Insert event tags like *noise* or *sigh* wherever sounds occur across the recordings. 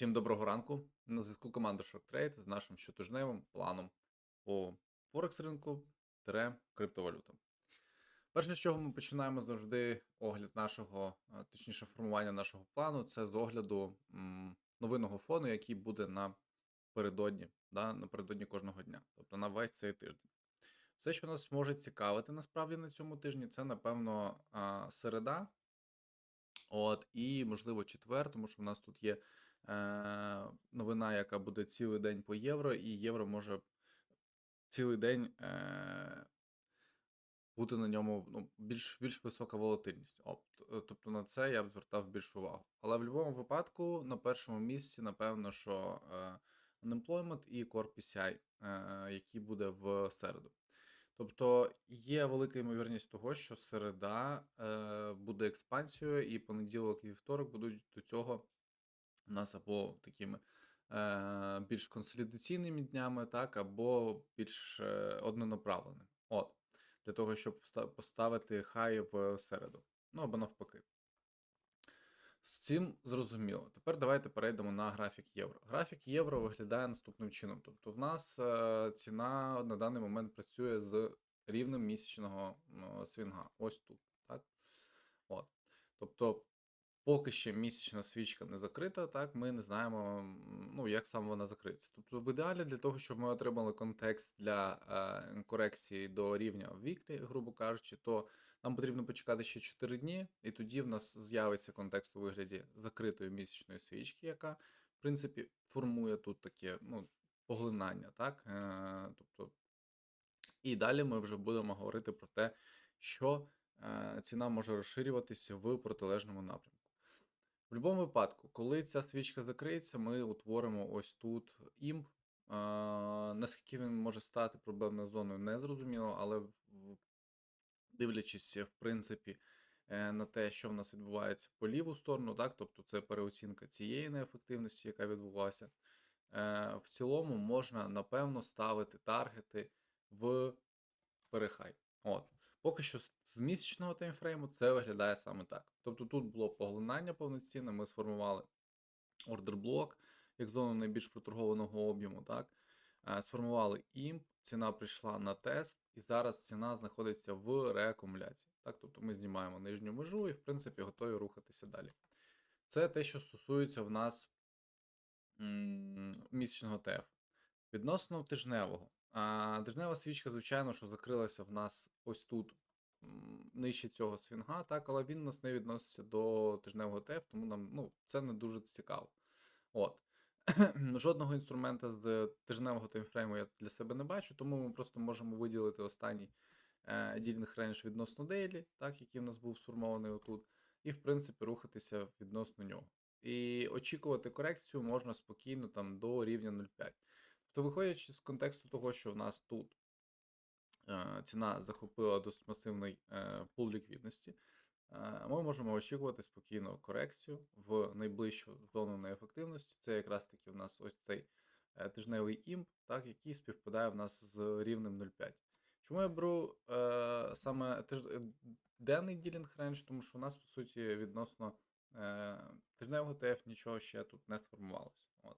Всім доброго ранку. На зв'язку команда SharkTrade з нашим щотижневим планом по Форекс ринку криптовалютам. Перше, з чого ми починаємо завжди огляд нашого, точніше, формування нашого плану, це з огляду новинного фону, який буде напередодні, да, напередодні кожного дня, тобто на весь цей тиждень. Все, що нас може цікавити насправді на цьому тижні, це, напевно, середа, От, і, можливо, четвер, тому що в нас тут є е, новина, яка буде цілий день по євро, і євро може цілий день е, бути на ньому ну, більш, більш висока волатильність. Е, тобто на це я б звертав більшу увагу. Але в будь-якому випадку на першому місці, напевно, що е, unemployment і Core PCI, е, який буде в середу. Тобто є велика ймовірність того, що середа е, буде експансією, і понеділок і вівторок будуть до цього у нас або такими е, більш консолідаційними днями, так, або більш е, однонаправленими. От, для того, щоб поставити хай в середу. Ну або навпаки. З цим зрозуміло. Тепер давайте перейдемо на графік євро. Графік євро виглядає наступним чином. Тобто, в нас е, ціна на даний момент працює з рівнем місячного свінга. Ось тут. Так? От. Тобто, поки ще місячна свічка не закрита, так, ми не знаємо, ну, як саме вона закриється. Тобто, в ідеалі для того, щоб ми отримали контекст для е, корекції до рівня в грубо кажучи, то нам потрібно почекати ще 4 дні, і тоді в нас з'явиться контекст у вигляді закритої місячної свічки, яка, в принципі, формує тут таке ну, поглинання. Так? Е, тобто, і далі ми вже будемо говорити про те, що е, ціна може розширюватися в протилежному напрямку. В будь-якому випадку, коли ця свічка закриється, ми утворимо ось тут імп. Е, наскільки він може стати проблемною зоною, не зрозуміло, але дивлячись, в принципі, е, на те, що в нас відбувається по ліву сторону, так, тобто це переоцінка цієї неефективності, яка відбулася. Е, в цілому можна, напевно, ставити таргети в перехай. От. Поки що з- місячного таймфрейму це виглядає саме так. Тобто тут було поглинання повноцінне, ми сформували ордер блок як зону найбільш проторгованого об'єму. Так? Е, Сформували імп, ціна прийшла на тест, і зараз ціна знаходиться в реакумуляції. Так? Тобто ми знімаємо нижню межу і, в принципі, готові рухатися далі. Це те, що стосується в нас місячного ТФ. Відносно тижневого. А, тижнева свічка, звичайно, що закрилася в нас ось тут нижче цього свінга, так, але він у нас не відноситься до тижневого ТФ, тому нам ну, це не дуже цікаво. От. *clears throat* Жодного інструмента з тижневого таймфрейму я для себе не бачу, тому ми просто можемо виділити останній е, дільних рейндж відносно дейлі, так, який в нас був сформований отут, і, в принципі, рухатися відносно нього. І очікувати корекцію можна спокійно там до рівня 0,5. Тобто, виходячи з контексту того, що в нас тут е, ціна захопила досить масивний е, пул ліквідності, е, ми можемо очікувати спокійно корекцію в найближчу зону неефективності. Це якраз таки в нас ось цей тижневий імп, так, який співпадає в нас з рівнем 0,5. Чому я беру е, саме тиж... денний ділінг рейндж, тому що у нас, по суті, відносно е, тижневого ТФ нічого ще тут не сформувалося. От.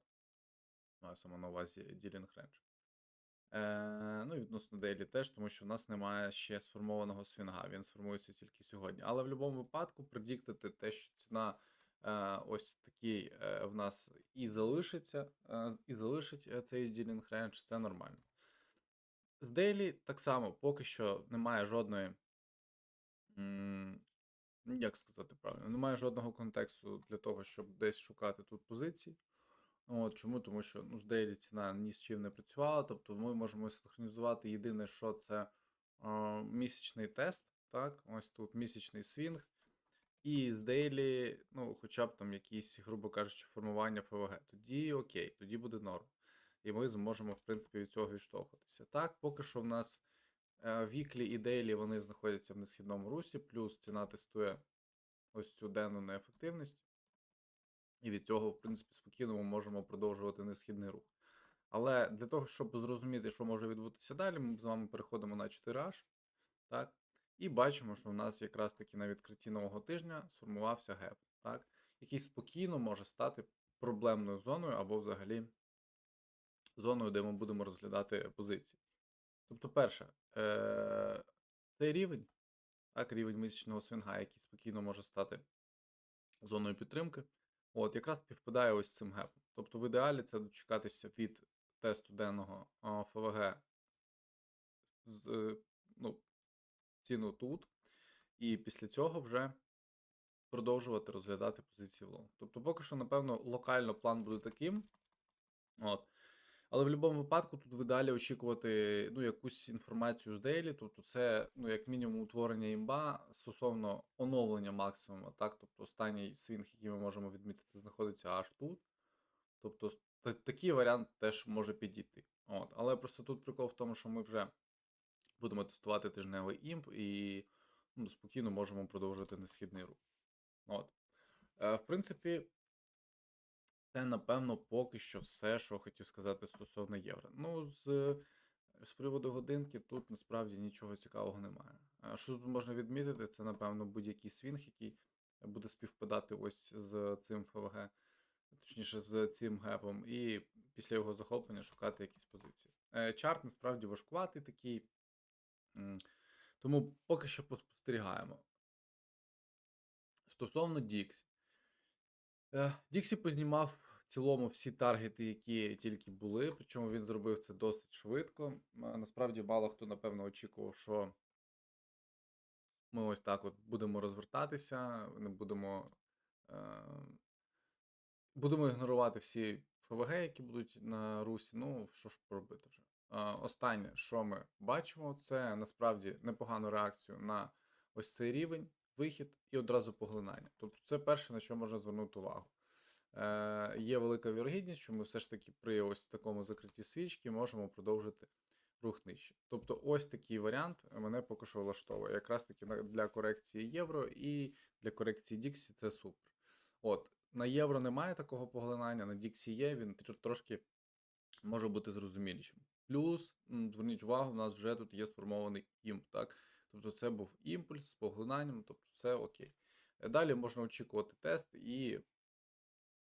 Маю саме на увазі ділінг рейндж. Е, ну і відносно дейлі теж, тому що в нас немає ще сформованого свінга, він сформується тільки сьогодні. Але в будь-якому випадку предіктити те, що ціна е, ось такий е, в нас і залишиться, е, і залишить е, цей ділінг рейндж, це нормально. З дейлі так само, поки що немає жодної, як сказати правильно, немає жодного контексту для того, щоб десь шукати тут позиції. От, чому? Тому що ну, з дейлі ціна ні з чим не працювала, тобто ми можемо синхронізувати єдине, що це е, місячний тест, так, ось тут місячний свінг, і з дейлі, ну, хоча б там якісь, грубо кажучи, формування ФВГ. Тоді окей, тоді буде норм. І ми зможемо, в принципі, від цього відштовхуватися. Так, поки що в нас е, віклі і дейлі вони знаходяться в несхідному русі, плюс ціна тестує ось цю денну неефективність. І від цього, в принципі, спокійно ми можемо продовжувати несхідний рух. Але для того, щоб зрозуміти, що може відбутися далі, ми з вами переходимо на 4H, так? І бачимо, що в нас якраз таки на відкритті нового тижня сформувався геп, так? який спокійно може стати проблемною зоною або взагалі зоною, де ми будемо розглядати позиції. Тобто, перше, е, цей рівень, так, рівень місячного свинга, який спокійно може стати зоною підтримки, от, якраз співпадає ось цим гепом. Тобто, в ідеалі це дочекатися від тесту денного ФВГ з е, ну, ціну тут, і після цього вже продовжувати розглядати позиції в лонг. Тобто, поки що, напевно, локально план буде таким. От. Але в будь-якому випадку тут ви далі очікувати ну, якусь інформацію з дейлі, тобто це, ну, як мінімум, утворення імба стосовно оновлення максимума, так? Тобто останній свінг, який ми можемо відмітити, знаходиться аж тут. Тобто та- такий варіант теж може підійти. От. Але просто тут прикол в тому, що ми вже будемо тестувати тижневий імп і ну, спокійно можемо продовжити несхідний рух. От. Е, в принципі, це, напевно, поки що все, що хотів сказати стосовно євро. Ну, з, з приводу годинки тут насправді нічого цікавого немає. Е, Що тут можна відмітити, це, напевно, будь-який свінг, який буде співпадати ось з цим ФВГ, точніше, з цим гепом, і після його захоплення шукати якісь позиції. Е, Чарт насправді важкуватий такий, тому поки що поспостерігаємо. Стосовно Діксі. Е, Діксі познімав в цілому всі таргети, які тільки були, причому він зробив це досить швидко. Насправді, мало хто, напевно, очікував, що ми ось так от будемо розвертатися, не будемо, е, будемо ігнорувати всі ФВГ, які будуть на Русі. Ну, що ж поробити вже. Е, Останнє, що ми бачимо, це насправді непогану реакцію на ось цей рівень, вихід і одразу поглинання. Тобто, це перше, на що можна звернути увагу. Е, є велика вірогідність, що ми все ж таки при ось такому закритті свічки можемо продовжити рух нижче. Тобто, ось такий варіант мене поки що влаштовує. Якраз таки для корекції євро і для корекції Діксі це супер. От, на євро немає такого поглинання, на Діксі є, він трошки може бути зрозумілішим. Плюс, зверніть увагу, у нас вже тут є сформований імп, так? Тобто це був імпульс з поглинанням, тобто все окей. Е, Далі можна очікувати тест і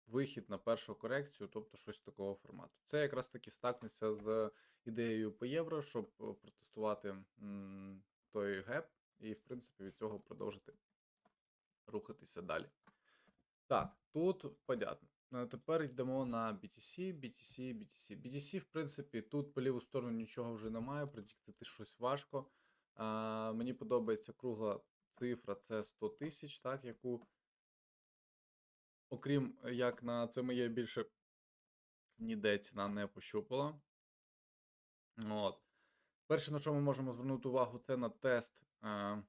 вихід на першу корекцію, тобто щось такого формату. Це якраз таки стакнеться з ідеєю по євро, щоб е, протестувати той геп, і, в принципі, від цього продовжити рухатися далі. Так, тут понятно. Е, Тепер йдемо на BTC, BTC, BTC. BTC, в принципі, тут по ліву сторону нічого вже немає, предіктити щось важко. А, мені подобається кругла цифра, це 100 тисяч, так, яку, окрім е, як на це моє більше ніде ціна не пощупала. От. Перше, на що ми можемо звернути увагу, це на тест е,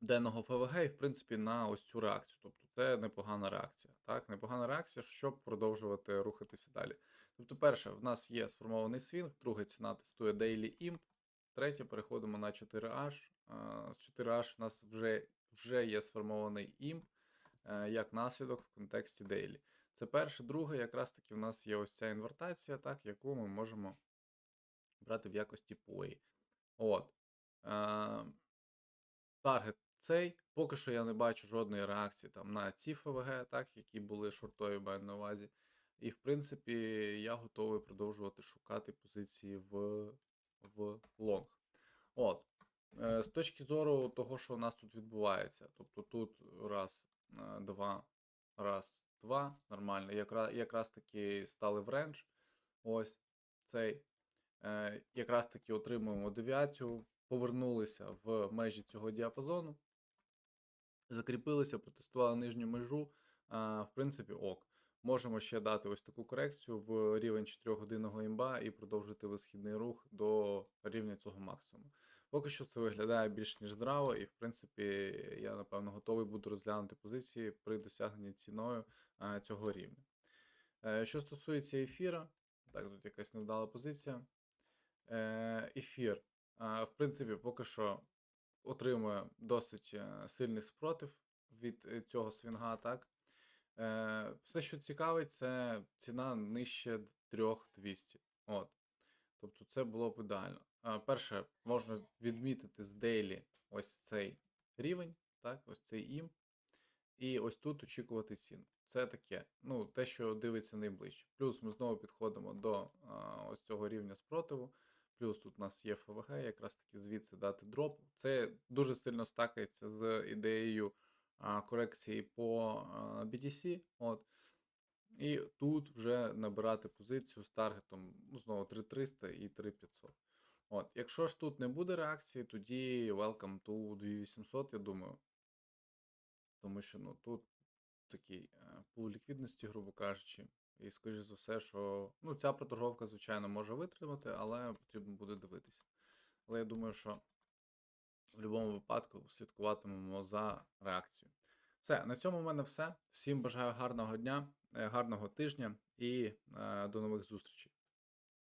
денного ФВГ і, в принципі, на ось цю реакцію. Тобто це непогана реакція. Так? Непогана реакція, щоб продовжувати рухатися далі. Тобто, перше, в нас є сформований свінг, друге ціна тестує Daily Imp, третє, переходимо на 4H. Е, З 4H у нас вже, вже є сформований Imp е, як наслідок в контексті Daily. Це перше, друге, якраз таки в нас є ось ця інвертація, так, яку ми можемо брати в якості POE. От. Е, таргет цей. Поки що я не бачу жодної реакції там на ці ФВГ, так, які були шортові, маю на увазі. І, в принципі, я готовий продовжувати шукати позиції в, в лонг. От. Е, З точки зору того, що у нас тут відбувається. Тобто тут раз, е, два, раз, два. Нормально. Якраз, якраз таки стали в рендж. Ось цей. Е, якраз таки отримуємо девіацію, повернулися в межі цього діапазону, закріпилися, протестували нижню межу. В принципі, ок. Можемо ще дати ось таку корекцію в рівень 4-годинного імба і продовжити висхідний рух до рівня цього максимуму. Поки що це виглядає більш ніж здраво, і в принципі я напевно готовий буду розглянути позиції при досягненні ціною цього рівня. Е, що стосується ефіра, так, тут якась невдала позиція. Е, ефір, в принципі, поки що отримує досить е, сильний спротив від е, цього свінга, так. Е, Все, що цікавить, це ціна нижче 3200. От. Тобто це було б ідеально. Перше, можна відмітити з Daily ось цей рівень, так, ось цей імп. І ось тут очікувати ціну. це таке. Ну, те, що дивиться найближче. Плюс ми знову підходимо до а, ось цього рівня спротиву. Плюс тут у нас є ФВГ, якраз таки звідси дати дроп. Це дуже сильно стакається з ідеєю корекції по BTC. От. І тут вже набирати позицію з таргетом ну, знову 3300 і 3500. От. Якщо ж тут не буде реакції, тоді welcome to 2800, я думаю. Тому що ну, тут такий е, пул ліквідності, грубо кажучи. І скоріш за все, що ну, ця проторговка, звичайно, може витримати, але потрібно буде дивитися. Але я думаю, що в будь-якому випадку слідкуватимемо за реакцією. Все, на цьому в мене все. Всім бажаю гарного дня, е, гарного тижня і е, до нових зустрічей.